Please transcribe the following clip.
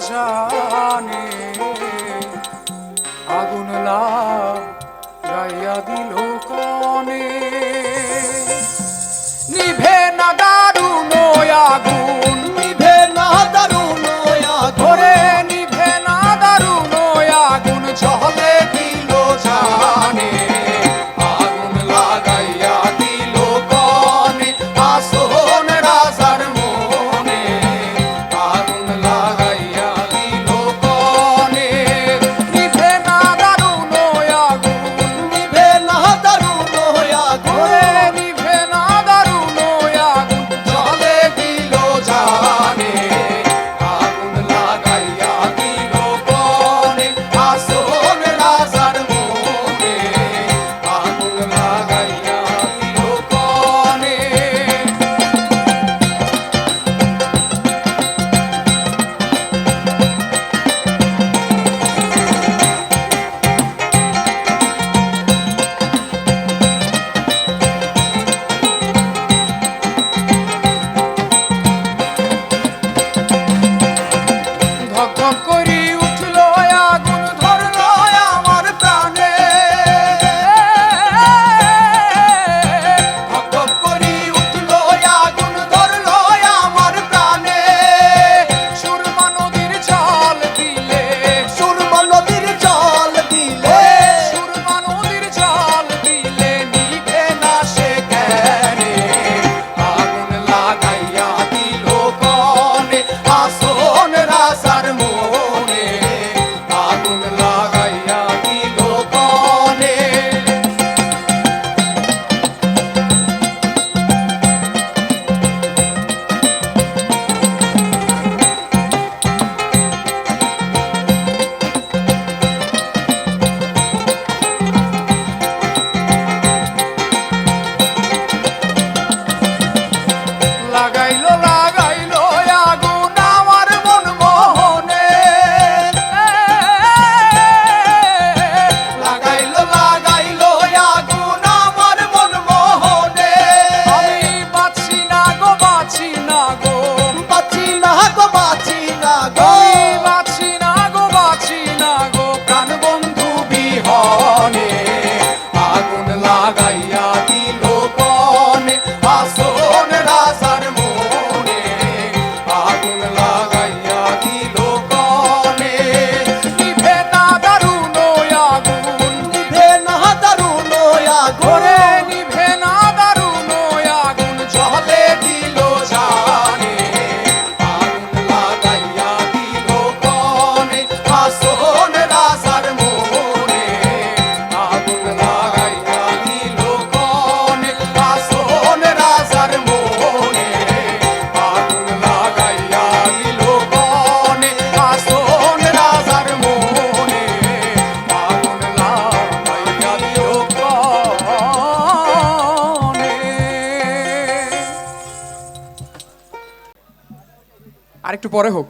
জানে। আগুন লাগাইয়া দিল কনে। আরেকটু পরে হোক।